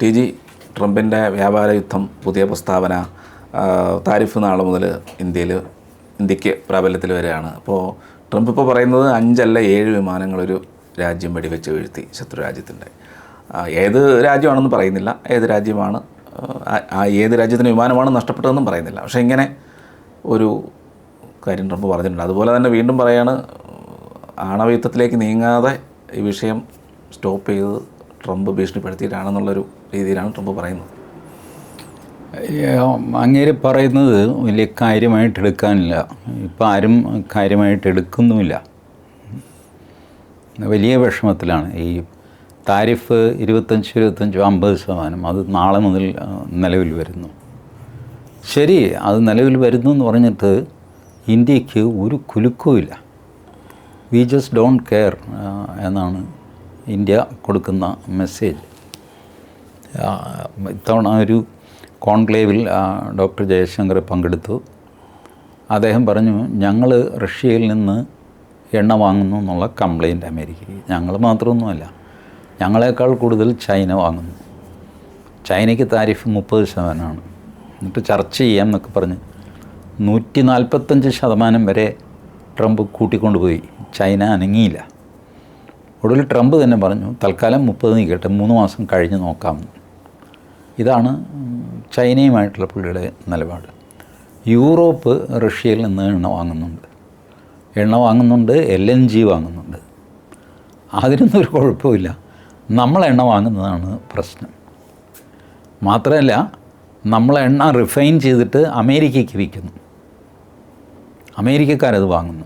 T G ട്രംപിന്റെ വ്യാപാര യുദ്ധം പുതിയ പ്രസ്താവന താരിഫ് നാളെ മുതൽ ഇന്ത്യയിൽ ഇന്ത്യയ്ക്ക് പ്രാബല്യത്തിൽ വരികയാണ്. അപ്പോൾ ട്രംപ് ഇപ്പോൾ പറയുന്നത് അഞ്ചല്ല ഏഴ് വിമാനങ്ങളൊരു രാജ്യം വെടിവെച്ച് വീഴ്ത്തി ശത്രു രാജ്യത്തിന്റെ. ഏത് രാജ്യമാണെന്ന് പറയുന്നില്ല. ഏത് രാജ്യമാണ് ആ ഏത് രാജ്യത്തിന് വിമാനമാണ് നഷ്ടപ്പെട്ടതെന്നും പറയുന്നില്ല. പക്ഷേ ഇങ്ങനെ ഒരു കാര്യം ട്രംപ് പറഞ്ഞിട്ടുണ്ട്. അതുപോലെ തന്നെ വീണ്ടും പറയാണ് ആണവയുദ്ധത്തിലേക്ക് നീങ്ങാതെ ഈ വിഷയം സ്റ്റോപ്പ് ചെയ്ത് ട്രംപ് ഭീഷണിപ്പെടുത്തിയിട്ടാണെന്നുള്ളൊരു രീതിയിലാണ് ട്രംപ് പറയുന്നത്. അങ്ങേര് പറയുന്നത് വലിയ കാര്യമായിട്ട് എടുക്കാനില്ല. ഇപ്പം ആരും കാര്യമായിട്ട് എടുക്കുന്നുമില്ല. വലിയ വിഷമത്തിലാണ്. ഈ താരിഫ് ഇരുപത്തഞ്ച് ഇരുപത്തഞ്ച് അമ്പത് ശതമാനം അത് നാളെ മുതൽ നിലവിൽ വരുന്നു. ശരി അത് നിലവിൽ വരുന്നു എന്ന് പറഞ്ഞിട്ട് ഇന്ത്യയ്ക്ക് ഒരു കുലുക്കവുമില്ല വി ജസ്റ്റ് ഡോണ്ട് കെയർ എന്നാണ് ഇന്ത്യ കൊടുക്കുന്ന മെസ്സേജ്. ഇത്തവണ ഒരു കോൺക്ലേവിൽ ഡോക്ടർ ജയശങ്കർ പങ്കെടുത്തു. അദ്ദേഹം പറഞ്ഞു ഞങ്ങൾ റഷ്യയിൽ നിന്ന് എണ്ണ വാങ്ങുന്നു എന്നുള്ള കംപ്ലൈന്റ് അമേരിക്കയ്ക്ക്. ഞങ്ങൾ മാത്രമൊന്നുമല്ല ഞങ്ങളെക്കാൾ കൂടുതൽ ചൈന വാങ്ങുന്നു. ചൈനയ്ക്ക് താരിഫ് മുപ്പത് ശതമാനമാണ്. എന്നിട്ട് ചർച്ച ചെയ്യാം എന്നൊക്കെ പറഞ്ഞ് നൂറ്റി നാൽപ്പത്തഞ്ച് ശതമാനം വരെ ട്രംപ് കൂട്ടിക്കൊണ്ടുപോയി. ചൈന അനങ്ങിയില്ല. ഒടുവിൽ ട്രംപ് തന്നെ പറഞ്ഞു തൽക്കാലം മുപ്പത് നീക്കട്ടെ മൂന്ന് മാസം കഴിഞ്ഞ് നോക്കാം. ഇതാണ് ചൈനയുമായിട്ടുള്ള പുള്ളിയുടെ നിലപാട്. യൂറോപ്പ് റഷ്യയിൽ നിന്ന് എണ്ണ വാങ്ങുന്നുണ്ട്. എണ്ണ വാങ്ങുന്നുണ്ട് എൽ എൻ ജി വാങ്ങുന്നുണ്ട്. അതിനൊന്നും ഒരു കുഴപ്പമില്ല നമ്മൾ എണ്ണ വാങ്ങുന്നതാണ് പ്രശ്നം. മാത്രമല്ല നമ്മൾ എണ്ണ റിഫൈൻ ചെയ്തിട്ട് അമേരിക്കയ്ക്ക് വിൽക്കുന്നു. അമേരിക്കക്കാരത് വാങ്ങുന്നു.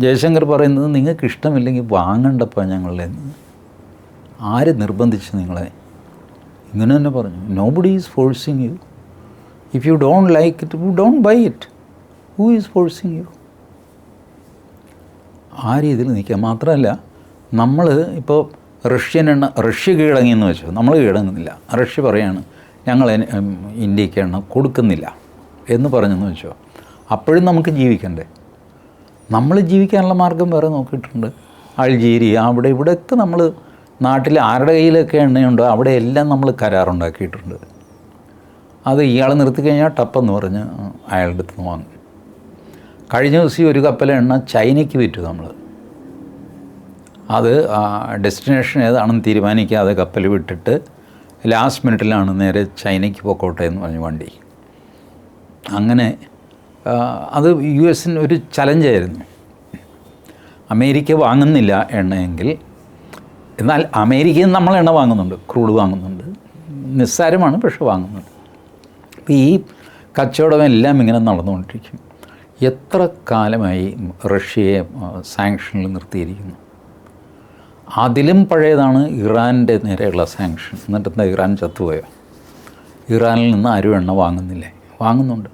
ജയശങ്കർ പറയുന്നത് നിങ്ങൾക്ക് ഇഷ്ടമില്ലെങ്കിൽ വാങ്ങണ്ടപ്പോൾ ഞങ്ങളുടെ ആര് നിർബന്ധിച്ച് നിങ്ങളെ ഇങ്ങനെ തന്നെ പറഞ്ഞു. No buddy is forcing you if you don't like it you don't buy it who is forcing you ആ രീതിയിൽ നിൽക്കുക. മാത്രമല്ല നമ്മൾ ഇപ്പോൾ റഷ്യൻ എണ്ണ റഷ്യ കീഴടങ്ങിയെന്ന് വെച്ചാൽ നമ്മൾ കീഴടങ്ങുന്നില്ല. റഷ്യ പറയാണ് ഞങ്ങൾ ഇന്ത്യയ്ക്ക് എണ്ണ കൊടുക്കുന്നില്ല. എന്ന് പറഞ്ഞെന്ന് വെച്ചോ. അപ്പോഴും നമുക്ക് ജീവിക്കണ്ടേ? നമ്മൾ ജീവിക്കാനുള്ള മാർഗം വേറെ നോക്കിയിട്ടുണ്ട്. അൾജീരിയ അവിടെ ഇവിടെയൊക്കെ നമ്മൾ നാട്ടിൽ ആരുടെ കയ്യിലൊക്കെ എണ്ണയുണ്ടോ അവിടെ എല്ലാം നമ്മൾ കരാറുണ്ടാക്കിയിട്ടുണ്ട്. അത് ഇയാൾ നിർത്തിക്കഴിഞ്ഞാൽ ടപ്പെന്ന് പറഞ്ഞ് അയാളുടെ അടുത്ത് വാങ്ങും. കഴിഞ്ഞ ദിവസം ഒരു കപ്പൽ എണ്ണ ചൈനയ്ക്ക് വിറ്റു നമ്മൾ. അത് ഡെസ്റ്റിനേഷൻ ഏതാണെന്ന് തീരുമാനിക്കാതെ കപ്പൽ വിട്ടിട്ട് ലാസ്റ്റ് മിനിറ്റിലാണ് നേരെ ചൈനയ്ക്ക് പൊക്കോട്ടെ എന്ന് പറഞ്ഞ് വണ്ടി. അങ്ങനെ അത് യു എസിന് ഒരു ചലഞ്ചായിരുന്നു. അമേരിക്ക വാങ്ങുന്നില്ല എണ്ണയെങ്കിൽ എന്നാൽ അമേരിക്കയിൽ നിന്ന് നമ്മൾ എണ്ണ വാങ്ങുന്നുണ്ട് ക്രൂഡ് വാങ്ങുന്നുണ്ട്. നിസ്സാരമാണ് പക്ഷെ വാങ്ങുന്നുണ്ട്. അപ്പോൾ ഈ കച്ചവടം എല്ലാം ഇങ്ങനെ നടന്നുകൊണ്ടിരിക്കും. എത്ര കാലമായി റഷ്യയെ സാങ്ഷനിൽ നിർത്തിയിരിക്കുന്നു? അതിലും പഴയതാണ് ഇറാന്റെ നേരെയുള്ള സാങ്ഷൻ എന്നിട്ട് എന്താ ഇറാൻ ചത്തുപോയോ? ഇറാനിൽ നിന്ന് ആരും എണ്ണ വാങ്ങുന്നില്ലേ? വാങ്ങുന്നുണ്ട്.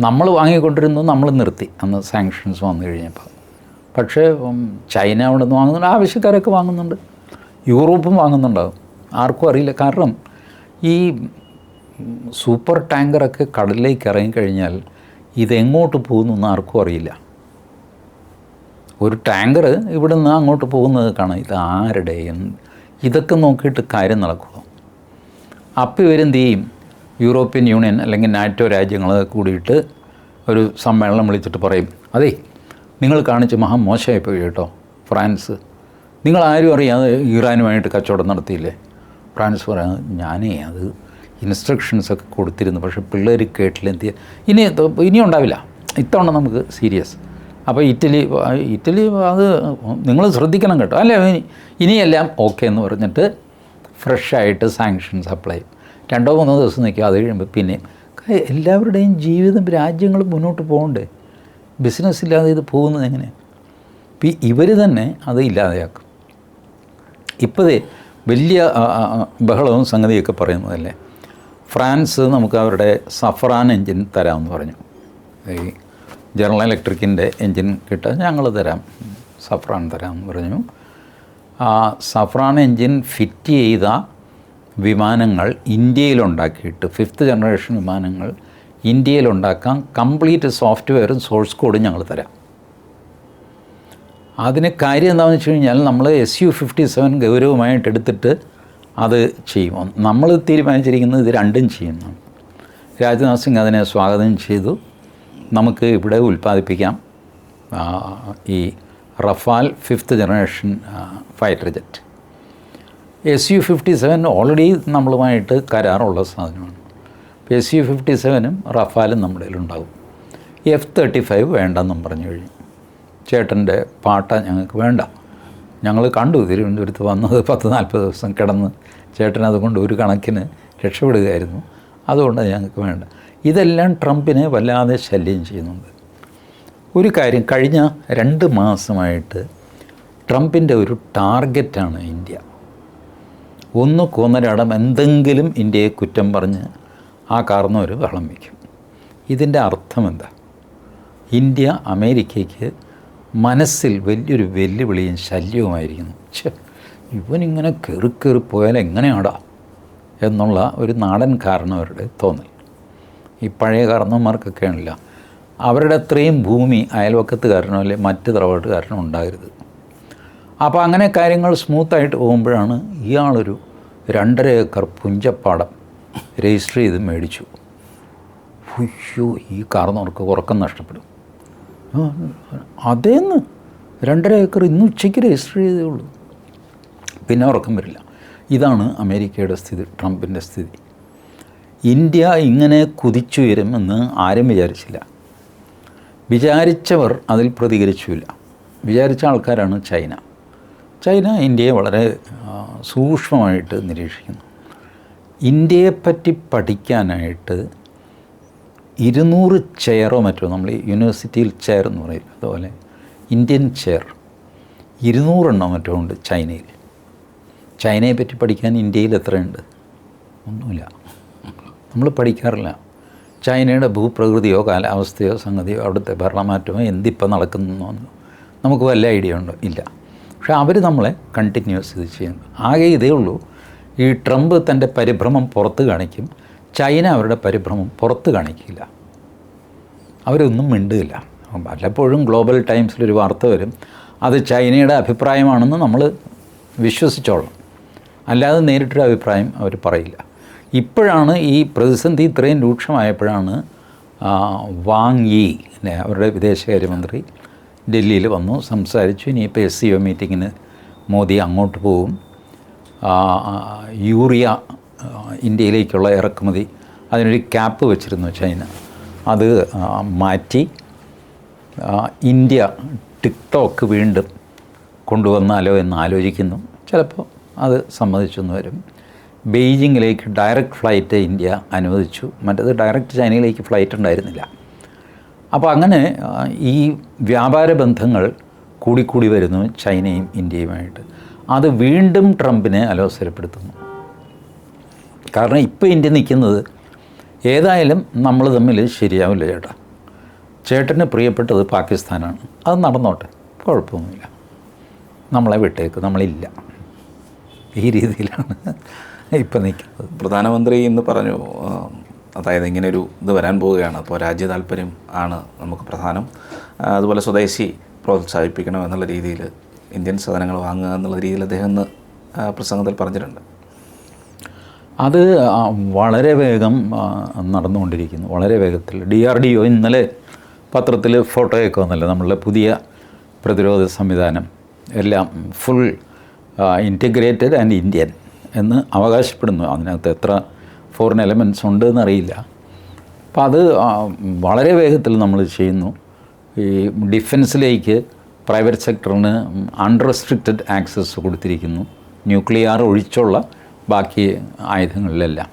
നമ്മൾ വാങ്ങിക്കൊണ്ടിരുന്നു നമ്മൾ നിർത്തി അന്ന് സാങ്ഷൻസ് വന്നു കഴിഞ്ഞപ്പോൾ. പക്ഷേ ചൈന അവിടെ നിന്ന് വാങ്ങുന്നുണ്ട് ആവശ്യക്കാരൊക്കെ വാങ്ങുന്നുണ്ട്. യൂറോപ്പും വാങ്ങുന്നുണ്ടാകും. ആർക്കും അറിയില്ല. കാരണം ഈ സൂപ്പർ ടാങ്കറൊക്കെ കടലിലേക്ക് ഇറങ്ങിക്കഴിഞ്ഞാൽ ഇതെങ്ങോട്ട് പോകുന്നു എന്ന് ആർക്കും അറിയില്ല. ഒരു ടാങ്കർ ഇവിടെ നിന്ന് അങ്ങോട്ട് പോകുന്നത് കാണാം. ഇത് ആരുടെ ഇതൊക്കെ നോക്കിയിട്ട് കാര്യം നടക്കുമോ അപ്പോൾ ഇവരെന്ത് ചെയ്യും? യൂറോപ്യൻ യൂണിയൻ അല്ലെങ്കിൽ നാറ്റോ രാജ്യങ്ങൾ കൂടിയിട്ട് ഒരു സമ്മേളനം വിളിച്ചിട്ട് പറയും. അതേ നിങ്ങൾ കാണിച്ച മഹാ മോശമായിപ്പോയി കേട്ടോ ഫ്രാൻസ്. നിങ്ങൾ ആരും അറിയാതെ ഇറാനുമായിട്ട് കച്ചവടം നടത്തിയില്ലേ? ഫ്രാൻസ് പറയാം ഞാനേ അത് ഇൻസ്ട്രക്ഷൻസൊക്കെ കൊടുത്തിരുന്നു. പക്ഷേ പിള്ളേർ കേട്ടില്ല എന്ത് ചെയ്യാ- ഇനി ഇനി ഉണ്ടാവില്ല. ഇത്തവണ നമുക്ക് സീരിയസ് അപ്പോൾ ഇറ്റലി ഇറ്റലി അത് നിങ്ങൾ ശ്രദ്ധിക്കണം കേട്ടോ. അല്ലേ? ഇനി ഇനിയെല്ലാം ഓക്കെ എന്ന് പറഞ്ഞിട്ട് ഫ്രഷായിട്ട് സാങ്ഷൻസ് അപ്ലൈ രണ്ടോ മൂന്നോ ദിവസം നിൽക്കുക അത് കഴിയുമ്പോൾ പിന്നെ എല്ലാവരുടെയും ജീവിതം രാജ്യങ്ങൾ മുന്നോട്ട് പോകണ്ടേ? ബിസിനസ് ഇല്ലാതെ ഇത് പോകുന്നത് എങ്ങനെയാണ് ഇപ്പം ഇവർ തന്നെ അത് ഇല്ലാതെയാക്കും. ഇപ്പോഴേ വലിയ ബഹളവും സംഗതിയൊക്കെ പറയുന്നതല്ലേ? ഫ്രാൻസ് നമുക്ക് അവരുടെ സഫറാൻ എൻജിൻ തരാമെന്ന് പറഞ്ഞു. ഈ ജനറൽ ഇലക്ട്രിക്കിന്റെ എൻജിൻ കിട്ടാൻ ഞങ്ങൾ തരാം സഫ്രാൻ തരാമെന്ന് പറഞ്ഞു. ആ സഫ്രാൻ എൻജിൻ ഫിറ്റ് ചെയ്ത വിമാനങ്ങൾ ഇന്ത്യയിലുണ്ടാക്കിയിട്ട് ഫിഫ്ത്ത് ജനറേഷൻ വിമാനങ്ങൾ ഇന്ത്യയിലുണ്ടാക്കാൻ കംപ്ലീറ്റ് സോഫ്റ്റ്വെയറും സോഴ്സ് കോഡും ഞങ്ങൾ തരാം. അതിന് കാര്യം എന്താണെന്ന് വെച്ച് കഴിഞ്ഞാൽ നമ്മൾ എസ് യു ഫിഫ്റ്റി സെവൻ ഗൗരവമായിട്ട് എടുത്തിട്ട് അത് ചെയ്യും. നമ്മൾ തീരുമാനിച്ചിരിക്കുന്നത് ഇത് രണ്ടും ചെയ്യുന്നു. രാജ്നാഥ് സിംഗ് അതിനെ സ്വാഗതം ചെയ്തു. നമുക്ക് ഇവിടെ ഉൽപ്പാദിപ്പിക്കാം. ഈ Rafale fifth generation fighter jet. S U fifty seven already നമ്മളുമായിട്ട് കരാറുള്ള സാധനമാണ്. എസ് യു ഫിഫ്റ്റി സെവനും റഫാലും നമ്മുടെ ഉണ്ടാകും എഫ് തേർട്ടി ഫൈവ് വേണ്ടെന്നും പറഞ്ഞു കഴിഞ്ഞു. ചേട്ടന്റെ പാട്ട ഞങ്ങൾക്ക് വേണ്ട. ഞങ്ങൾ കണ്ടു തിരുവനന്തപുരത്ത് വന്നത് പത്ത് നാൽപ്പത് ദിവസം കിടന്ന് ചേട്ടൻ അതുകൊണ്ട് ഒരു കണക്കിന് രക്ഷപ്പെടുകയായിരുന്നു. അതുകൊണ്ട് ഞങ്ങൾക്ക് വേണ്ട. ഇതെല്ലാം ട്രംപിനെ വല്ലാതെ ശല്യം ചെയ്യുന്നുണ്ട്. ഒരു കാര്യം കഴിഞ്ഞ രണ്ട് മാസമായിട്ട് ട്രംപിന്റെ ഒരു ടാർഗറ്റാണ് ഇന്ത്യ. ഒന്ന് കൊന്നരടം എന്തെങ്കിലും ഇന്ത്യയെ കുറ്റം പറഞ്ഞ് ആ കാർന്നവർ വളം വയ്ക്കും. ഇതിന്റെ അർത്ഥം എന്താ ഇന്ത്യ അമേരിക്കയ്ക്ക് മനസ്സിൽ വലിയൊരു വെല്ലുവിളിയും ശല്യവുമായിരിക്കുന്നു. ഇവനിങ്ങനെ കയറി കയറി പോയാൽ എങ്ങനെയാടാ? എന്നുള്ള ഒരു നാടൻ കാരണവരുടെ തോന്നൽ. ഈ പഴയ കാരണവന്മാർക്കൊക്കെ ആണല്ല. അവരുടെ അത്രയും ഭൂമി അയൽവക്കത്തുകാരനോ അല്ലെങ്കിൽ മറ്റ് തറവാട്ടുകാരനോ ഉണ്ടാകരുത്. അപ്പോൾ അങ്ങനെ കാര്യങ്ങൾ സ്മൂത്തായിട്ട് പോകുമ്പോഴാണ് ഇയാളൊരു രണ്ടര ഏക്കർ പുഞ്ചപ്പാടം രജിസ്റ്റർ ചെയ്ത് മേടിച്ചു. അയ്യോ ഈ കാർന്നവർക്ക് ഉറക്കം നഷ്ടപ്പെടും. അതേന്ന്. രണ്ടര ഏക്കർ ഇന്ന് ഉച്ചയ്ക്ക് രജിസ്റ്റർ ചെയ്തേ ഉള്ളൂ. പിന്നെ ഉറക്കം വരില്ല. ഇതാണ് അമേരിക്കയുടെ സ്ഥിതി ട്രംപിന്റെ സ്ഥിതി. ഇന്ത്യ ഇങ്ങനെ കുതിച്ചുയരുമെന്ന് ആരും വിചാരിച്ചില്ല. വിചാരിച്ചവർ അതിൽ പ്രതികരിച്ചില്ല വിചാരിച്ച ആൾക്കാരാണ് ചൈന. ചൈന ഇന്ത്യയെ വളരെ സൂക്ഷ്മമായിട്ട് നിരീക്ഷിക്കുന്നു. ഇന്ത്യയെപ്പറ്റി പഠിക്കാനായിട്ട് ഇരുന്നൂറ് ചെയറോ മറ്റോ നമ്മൾ യൂണിവേഴ്സിറ്റിയിൽ ചെയർ എന്ന് പറയും അതുപോലെ ഇന്ത്യൻ ചെയർ ഇരുന്നൂറെണ്ണോ മറ്റോ ഉണ്ട് ചൈനയിൽ. ചൈനയെ പറ്റി പഠിക്കാൻ ഇന്ത്യയിൽ എത്രയുണ്ട്? ഒന്നുമില്ല. നമ്മൾ പഠിക്കാറില്ല. ചൈനയുടെ ഭൂപ്രകൃതിയോ കാലാവസ്ഥയോ സംഗതിയോ അവിടുത്തെ ഭരണമാറ്റമോ എന്തിപ്പോൾ നടക്കുന്നോ നമുക്ക് വല്ല ഐഡിയ ഉണ്ടോ ഇല്ല. പക്ഷേ അവർ നമ്മളെ കണ്ടിന്യൂസ് ഇത് ചെയ്യുന്നു. ആകെ ഇതേ ഉള്ളൂ. ഈ ട്രംപ് തന്റെ പരിഭ്രമം പുറത്ത് കാണിക്കും ചൈന അവരുടെ പരിഭ്രമം പുറത്ത് കാണിക്കില്ല. അവരൊന്നും മിണ്ടുകയില്ല വല്ലപ്പോഴും ഗ്ലോബൽ ടൈംസിലൊരു വാർത്ത വരും അത് ചൈനയുടെ അഭിപ്രായമാണെന്ന് നമ്മൾ വിശ്വസിച്ചോളാം. അല്ലാതെ നേരിട്ടൊരു അഭിപ്രായം അവർ പറയില്ല. ഇപ്പോഴാണ് ഈ പ്രതിസന്ധി ഇത്രയും രൂക്ഷമായപ്പോഴാണ് വാങ് യി അവരുടെ വിദേശകാര്യമന്ത്രി ഡൽഹിയിൽ വന്നു സംസാരിച്ചു. ഇനിയിപ്പോൾ എസ് സി ഒ മീറ്റിങ്ങിന് മോദി അങ്ങോട്ട് ആ, യൂറിയ ഇന്ത്യയിലേക്കുള്ള ഇറക്കുമതി. അതിനൊരു ക്യാപ്പ് വെച്ചിരുന്നു ചൈന. അത് മാറ്റി ഇന്ത്യ ടിക്ടോക്ക് വീണ്ടും കൊണ്ടുവന്നാലോ എന്ന് ആലോചിക്കുന്നു. ചിലപ്പോൾ അത് സമ്മതിച്ചെന്ന് വരും. ബെയ്ജിങ്ങിലേക്ക് ഡയറക്റ്റ് ഫ്ലൈറ്റ് ഇന്ത്യ അനുവദിച്ചു. മറ്റേത് ഡയറക്റ്റ് ചൈനയിലേക്ക് ഫ്ലൈറ്റ് ഉണ്ടായിരുന്നില്ല. അപ്പോൾ അങ്ങനെ ഈ വ്യാപാര ബന്ധങ്ങൾ കൂടിക്കൂടി വരുന്നു ചൈനയും ഇന്ത്യയുമായിട്ട്. അത് വീണ്ടും ട്രംപിനെ അലോസരപ്പെടുത്തുന്നു. കാരണം ഇപ്പോൾ ഇന്ത്യ നിൽക്കുന്നത് ഏതായാലും നമ്മൾ തമ്മിൽ ശരിയാവില്ല ചേട്ടാ. ചേട്ടന് പ്രിയപ്പെട്ടത് പാകിസ്ഥാനാണ്. അത് നടന്നോട്ടെ കുഴപ്പമൊന്നുമില്ല. നമ്മളെ വിട്ടേക്ക് നമ്മളില്ല. ഈ രീതിയിലാണ് ഇപ്പം നിൽക്കുന്നത്. പ്രധാനമന്ത്രി ഇന്ന് പറഞ്ഞു അതായത് ഇങ്ങനെ ഒരു ഇത് വരാൻ പോവുകയാണ്. അപ്പോൾ രാജ്യ താല്പര്യം ആണ് നമുക്ക് പ്രധാനം. അതുപോലെ സ്വദേശി പ്രോത്സാഹിപ്പിക്കണം എന്നുള്ള രീതിയിൽ ഇന്ത്യൻ സാധനങ്ങൾ വാങ്ങുക എന്നുള്ള രീതിയിൽ അദ്ദേഹം ഇന്ന് പ്രസംഗത്തിൽ പറഞ്ഞിട്ടുണ്ട്. അത് വളരെ വേഗം നടന്നുകൊണ്ടിരിക്കുന്നു. വളരെ വേഗത്തിൽ. ഡി ആർ ഡി ഒ ഇന്നലെ പത്രത്തിൽ ഫോട്ടോയൊക്കെ വന്നല്ലോ. നമ്മളുടെ പുതിയ പ്രതിരോധ സംവിധാനം. എല്ലാം ഫുൾ ഇന്റഗ്രേറ്റഡ് ആൻഡ് ഇന്ത്യൻ എന്ന് അവകാശപ്പെടുന്നു. അതിനകത്ത് എത്ര ഫോറിൻ എലമെന്റ്സ് ഉണ്ട് എന്നറിയില്ല അപ്പോൾ അത് വളരെ വേഗത്തിൽ നമ്മൾ ചെയ്യുന്നു. ഈ ഡിഫൻസിലേക്ക് പ്രൈവറ്റ് സെക്ടറിന് അൺറെസ്ട്രിക്റ്റഡ് ആക്സസ് കൊടുത്തിരിക്കുന്നു. ന്യൂക്ലിയർ ഒഴിച്ചുള്ള ബാക്കി ആയുധങ്ങളിലെല്ലാം.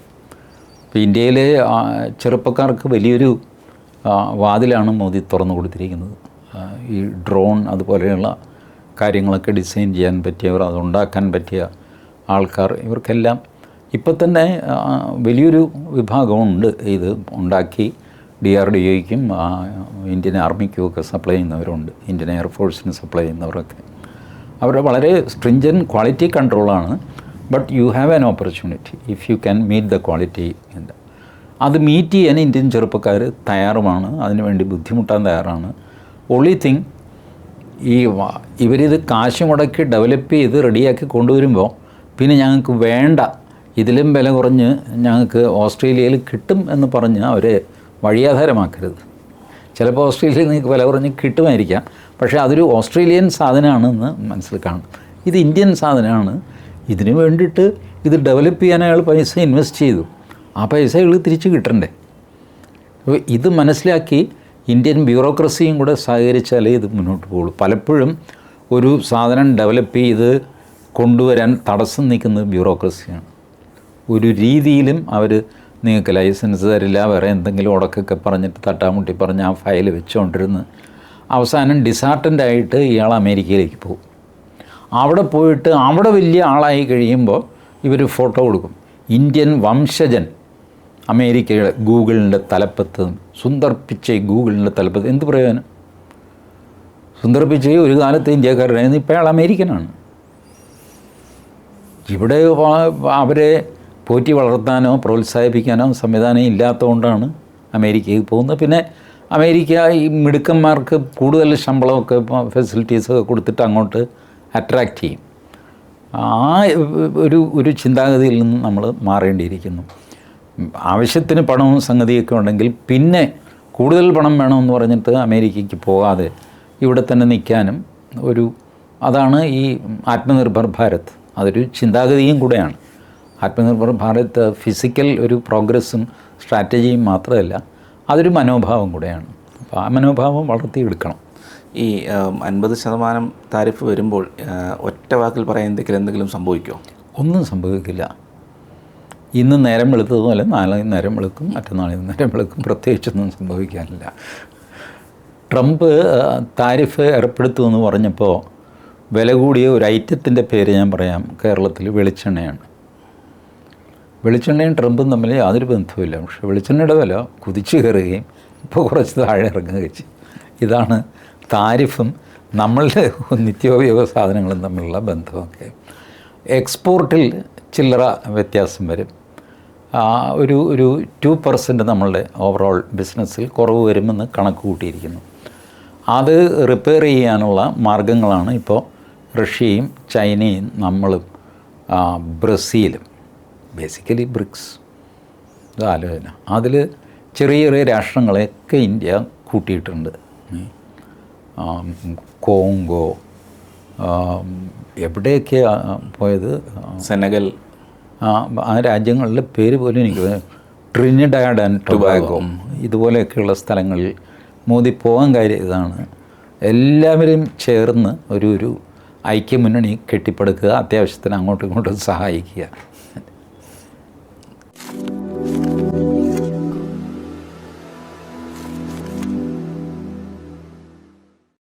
ഇപ്പോൾ ഇന്ത്യയിലെ ചെറുപ്പക്കാർക്ക് വലിയൊരു വാതിലാണ് മോദി തുറന്നു കൊടുത്തിരിക്കുന്നത്. ഈ ഡ്രോൺ അതുപോലെയുള്ള കാര്യങ്ങളൊക്കെ ഡിസൈൻ ചെയ്യാൻ പറ്റിയവർ അതുണ്ടാക്കാൻ പറ്റിയ ആൾക്കാർ ഇവർക്കെല്ലാം ഇപ്പം തന്നെ വലിയൊരു വിഭാഗമുണ്ട് ഇത് ഉണ്ടാക്കി. ഡി ആർ ഡി ഒയ്ക്കും ഇന്ത്യൻ ആർമിക്കും ഒക്കെ സപ്ലൈ ചെയ്യുന്നവരുണ്ട്. ഇന്ത്യൻ എയർഫോഴ്സിന് സപ്ലൈ ചെയ്യുന്നവരൊക്കെ. അവരുടെ വളരെ stringent quality കൺട്രോളാണ് but you have an opportunity if you can meet the quality എന്താ അത് മീറ്റ് ചെയ്യാൻ ഇന്ത്യൻ ചെറുപ്പക്കാർ തയ്യാറുമാണ്. അതിനുവേണ്ടി ബുദ്ധിമുട്ടാൻ തയ്യാറാണ്. ഓൺലി തിങ് ഈ ഇവരിത് കാശ് മുടക്കി ഡെവലപ്പ് ചെയ്ത് റെഡിയാക്കി കൊണ്ടുവരുമ്പോൾ പിന്നെ ഞങ്ങൾക്ക് വേണ്ട ഇതിലും വില കുറഞ്ഞ് ഞങ്ങൾക്ക് ഓസ്ട്രേലിയയിൽ കിട്ടും എന്ന് പറഞ്ഞ് അവരെ വഴിയാധാരമാക്കരുത്. ചിലപ്പോൾ ഓസ്ട്രേലിയയിൽ നിങ്ങൾക്ക് വില കുറഞ്ഞ് കിട്ടുമായിരിക്കാം. പക്ഷേ അതൊരു ഓസ്ട്രേലിയൻ സാധനമാണെന്ന് മനസ്സിൽ കാണും. ഇത് ഇന്ത്യൻ സാധനമാണ്. ഇതിനു വേണ്ടിയിട്ട് ഇത് ഡെവലപ്പ് ചെയ്യാൻ അയാൾ പൈസ ഇൻവെസ്റ്റ് ചെയ്തു. ആ പൈസ അയാൾ തിരിച്ച് കിട്ടണ്ടേ? അപ്പോൾ ഇത് മനസ്സിലാക്കി ഇന്ത്യൻ ബ്യൂറോക്രസിയും കൂടെ സഹകരിച്ചാലേ ഇത് മുന്നോട്ട് പോകുള്ളൂ. പലപ്പോഴും ഒരു സാധനം ഡെവലപ്പ് ചെയ്ത് കൊണ്ടുവരാൻ തടസ്സം നിൽക്കുന്നത് ബ്യൂറോക്രസിയാണ്. ഒരു രീതിയിലും അവർ നിങ്ങൾക്ക് ലൈസൻസ് തരില്ല വേറെ എന്തെങ്കിലും ഉടക്കൊക്കെ പറഞ്ഞിട്ട് തട്ടാമുട്ടി പറഞ്ഞ് ആ ഫയൽ വെച്ചുകൊണ്ടിരുന്ന് അവസാനം ഡിസാർട്ടന്റ് ആയിട്ട് ഇയാൾ അമേരിക്കയിലേക്ക് പോകും. അവിടെ പോയിട്ട് അവിടെ വലിയ ആളായി കഴിയുമ്പോൾ ഇവർ ഫോട്ടോ കൊടുക്കും. ഇന്ത്യൻ വംശജൻ അമേരിക്കയുടെ ഗൂഗിളിന്റെ തലപ്പത്ത് സുന്ദർ പിച്ചൈ ഗൂഗിളിന്റെ തലപ്പത്ത് എന്ത് പ്രയോജനം? സുന്ദർ പിച്ചൈ ഒരു കാലത്ത് ഇന്ത്യക്കാരനായിരുന്നു ഇപ്പോൾ അയാൾ അമേരിക്കനാണ്. ഇവിടെ അവരെ പോറ്റി വളർത്താനോ പ്രോത്സാഹിപ്പിക്കാനോ സംവിധാനം ഇല്ലാത്തതുകൊണ്ടാണ് അമേരിക്കയിൽ പോകുന്നത്. പിന്നെ അമേരിക്ക ഈ മിടുക്കന്മാർക്ക് കൂടുതൽ ശമ്പളമൊക്കെ ഫെസിലിറ്റീസൊക്കെ കൊടുത്തിട്ട് അങ്ങോട്ട് അട്രാക്റ്റ് ചെയ്യും. ആ ഒരു ഒരു ചിന്താഗതിയിൽ നിന്ന് നമ്മൾ മാറേണ്ടിയിരിക്കുന്നു. ആവശ്യത്തിന് പണവും സംഗതിയൊക്കെ ഉണ്ടെങ്കിൽ പിന്നെ കൂടുതൽ പണം വേണമെന്ന് പറഞ്ഞിട്ട് അമേരിക്കയ്ക്ക് പോകാതെ ഇവിടെ തന്നെ നിൽക്കാനും ഒരു അതാണ് ഈ ആത്മനിർഭർ ഭാരത്. അതൊരു ചിന്താഗതിയും കൂടെയാണ്. ആത്മനിർഭർ ഭാരത് ഫിസിക്കൽ ഒരു പ്രോഗ്രസ്സും സ്ട്രാറ്റജിയും മാത്രമല്ല അതൊരു മനോഭാവം കൂടെയാണ്. അപ്പോൾ ആ മനോഭാവം വളർത്തിയെടുക്കണം. ഈ അൻപത് ശതമാനം താരിഫ് വരുമ്പോൾ ഒറ്റ വാക്കിൽ പറയാൻ എന്തെങ്കിലും എന്തെങ്കിലും സംഭവിക്കുമോ ഒന്നും സംഭവിക്കില്ല. ഇന്ന് നേരം വെളുത്തതുപോലെ നാളെ നേരം വെളുക്കും മറ്റന്നാളിൽ നേരം വെളുക്കും പ്രത്യേകിച്ചൊന്നും സംഭവിക്കാനില്ല. ട്രംപ് താരിഫ് താരിഫ് ഏർപ്പെടുത്തുമെന്ന് പറഞ്ഞപ്പോൾ വില കൂടിയ ഒരു ഐറ്റത്തിന്റെ പേര് ഞാൻ പറയാം കേരളത്തിൽ വെളിച്ചെണ്ണയാണ്. വെളിച്ചെണ്ണയും ട്രംപും തമ്മിൽ യാതൊരു ബന്ധവുമില്ല. പക്ഷെ വെളിച്ചെണ്ണയുടെ വില കുതിച്ചു കയറുകയും ഇപ്പോൾ കുറച്ച് താഴെ ഇറങ്ങുകയും ചെയ്യും ഇതാണ് താരിഫും നമ്മളുടെ നിത്യോപയോഗ സാധനങ്ങളും തമ്മിലുള്ള ബന്ധമൊക്കെ. എക്സ്പോർട്ടിൽ ചില്ലറ വ്യത്യാസം വരും. ഒരു ഒരു ടു പെർസെന്റ് നമ്മളുടെ ഓവറോൾ ബിസിനസ്സിൽ കുറവ് വരുമെന്ന് കണക്ക് കൂട്ടിയിരിക്കുന്നു. അത് റിപ്പയർ ചെയ്യാനുള്ള മാർഗങ്ങളാണ് ഇപ്പോൾ റഷ്യയും ചൈനയും നമ്മളും ബ്രസീലും. ബേസിക്കലി ബ്രിക്സ് ഇത് ആലോചന. അതിൽ ചെറിയ ചെറിയ രാഷ്ട്രങ്ങളെയൊക്കെ ഇന്ത്യ കൂട്ടിയിട്ടുണ്ട്. കോങ്കോ എവിടെയൊക്കെ പോയത്? സെനഗൽ. ആ ആ രാജ്യങ്ങളിലെ പേര് പോലും എനിക്ക് ട്രിനിഡാഡ് ആൻഡ് ടൊബാഗോ ഇതുപോലെയൊക്കെയുള്ള സ്ഥലങ്ങളിൽ മോദി പോകാൻ കാര്യം ഇതാണ്. എല്ലാവരും ചേർന്ന് ഒരു ഒരു ഐക്യമുന്നണി കെട്ടിപ്പടുക്കുക അത്യാവശ്യത്തിന് അങ്ങോട്ടും ഇങ്ങോട്ടും സഹായിക്കുക.